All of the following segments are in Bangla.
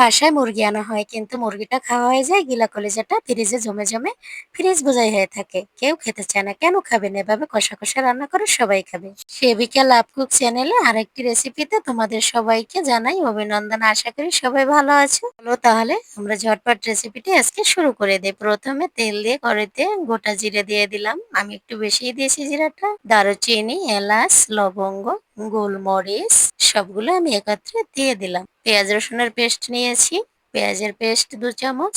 বাসায় মুরগি আনা হয়, কিন্তু মুরগিটা খাওয়া হয়ে যায়, গিলা কলিজাটা ফ্রিজে জমে জমে ফ্রিজ বোঝাই হয়ে থাকে। কেউ খেতে চায় না, কেন খাবেন এভাবে কষা কষা রান্না করে সবাই খাবে। সেবিকা লাভ কুক চ্যানেলে আরেকটি রেসিপিতে তোমাদের সবাইকে জানাই অভিনন্দন। আশা করি সবাই ভালো আছো। চলো তাহলে আমরা ঝটপট রেসিপিটি আজকে শুরু করে দিই। প্রথমে তেল দিয়ে কড়াইতে গোটা জিরে দিয়ে দিলাম। আমি একটু বেশি দিয়েছি জিরাটা। দারুচিনি, এলাচ, লবঙ্গ গোলমরিচ, সবগুলো আমি একত্রে দিয়ে দিলাম। পেঁয়াজ, রসুনের পেস্ট নিয়েছি। পেঁয়াজের পেস্ট দু চামচ,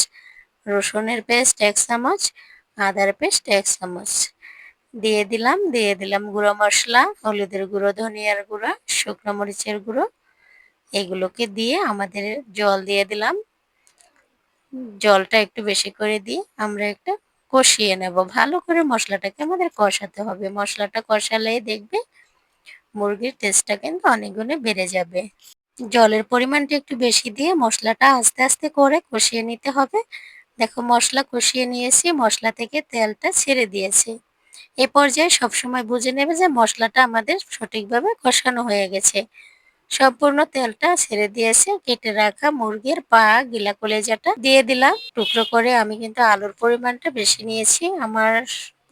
রসুনের পেস্ট এক চামচ, আদার পেস্ট এক চামচ। দিয়ে দিলাম দিয়ে দিলাম গুঁড়ো মশলা, হলুদের গুঁড়ো, ধনিয়ার গুঁড়ো, শুকনো মরিচের গুঁড়ো। এগুলোকে দিয়ে আমাদের জল দিয়ে দিলাম। জলটা একটু বেশি করে দিয়ে আমরা একটা কষিয়ে নেব। ভালো করে মশলাটাকে আমাদের কষাতে হবে। মশলাটা কষালেই দেখবে মুরগির টেস্টটা কিন্তু অনেক গুণে বেড়ে যাবে। জলের পরিমাণটা একটু বেশি দিয়ে মশলাটা আস্তে আস্তে করে কষিয়ে নিতে হবে। দেখো, মশলা কষিয়ে নিয়েছি, মশলা থেকে তেলটা ছেড়ে দিয়েছি। এ পর্যায়ে সবসময় বুঝে নেবে যে মশলাটা আমাদের সঠিকভাবে কষানো হয়ে গেছে। সম্পূর্ণ তেলটা ছেড়ে দিয়েছে, কেটে রাখা মুরগির পা গিলা কলেজাটা দিয়ে দিলাম। টুকরো করে আমি কিন্তু আলুর পরিমাণটা বেশি নিয়েছি। আমার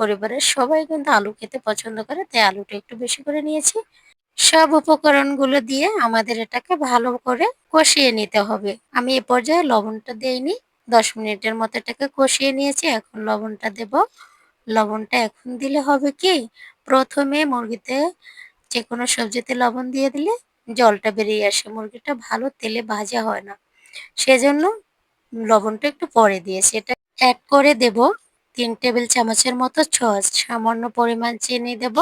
পরিবারের সবাই কিন্তু আলু খেতে পছন্দ করে, তাই আলুটা একটু বেশি করে নিয়েছি। সব উপকরণগুলো দিয়ে আমাদের এটাকে ভালো করে কষিয়ে নিতে হবে। আমি এ পর্যায়ে লবণটা দেইনি, দশ মিনিটের মতো এটাকে কষিয়ে নিয়েছি। এখন লবণটা দেব। লবণটা এখন দিলে হবে কি, প্রথমে মুরগিতে যে কোনো সবজিতে লবণ দিয়ে দিলে জলটা বেরিয়ে আসে। মুরগিটা ভালো তেলে ভাজা হয় না। সেজন্য লবণটা একটু পরে দিয়েছি। এটা অ্যাড করে দেব। তিন টেবিল চামচের মতো ছস সামান্য পরিমাণ চিনি দেব।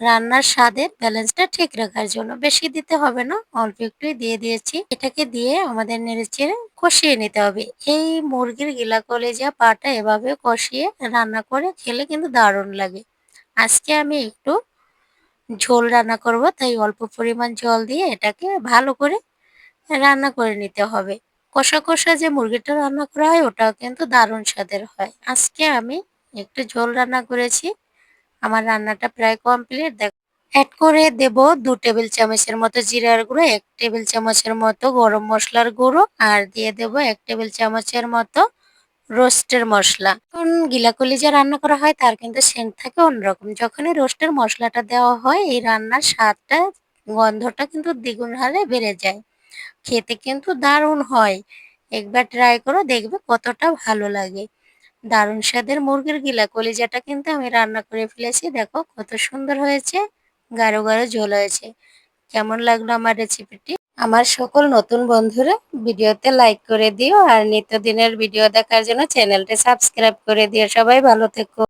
রান্নার স্বাদের ব্যালেন্সটা ঠিক রাখার জন্য। বেশি দিতে হবে না, অল্প একটুই দিয়ে দিয়েছি। এটাকে দিয়ে আমাদের নেড়েচেড়ে কষিয়ে নিতে হবে। এই মুরগির গিলা কলেজা পাটা এভাবে কষিয়ে রান্না করে খেলে কিন্তু দারুণ লাগে। আজকে আমি একটু ঝোল রান্না করব, তাই অল্প পরিমাণ জল দিয়ে এটাকে ভালো করে রান্না করে নিতে হবে। কষা কষা যে মুরগিটা রান্না করা হয়, ওটাও কিন্তু দারুণ স্বাদের হয়। আজকে আমি একটু ঝোল রান্না করেছি। আমার রান্নাটা প্রায় কমপ্লিট দেখ অ্যাড করে দেব দু টেবিল চামচের মতো জিরার গুঁড়ো, এক টেবিল চামচের মতো গরম মশলার গুঁড়ো, আর দিয়ে দেব এক টেবিল চামচের মতো রোস্টের মশলা। যখন গিলাকলি কলিজা রান্না করা হয়, তার কিন্তু সেন্ট থাকে অন্যরকম। যখনই রোস্টের মশলাটা দেওয়া হয়, এই রান্নার স্বাদটা, গন্ধটা কিন্তু দ্বিগুণ হারে বেড়ে যায়। খেতে কিন্তু দারুণ হয়। একবার ট্রাই করো, দেখবে কতটা ভালো লাগে। দারুণ স্বাদের মুরগির গিলা, কলিজাটা কিন্তু আমি রান্না করে ফেলেছি, দেখো কত সুন্দর হয়েছে, গাঢ় গাঢ় ঝোল হয়েছে। কেমন লাগল আমার রেসিপিটি আমার সকল নতুন বন্ধুরা ভিডিওতে লাইক করে দিও, আর নিত্যদিনের ভিডিও দেখার জন্য চ্যানেলটি সাবস্ক্রাইব করে দিও। সবাই ভালো থেকো।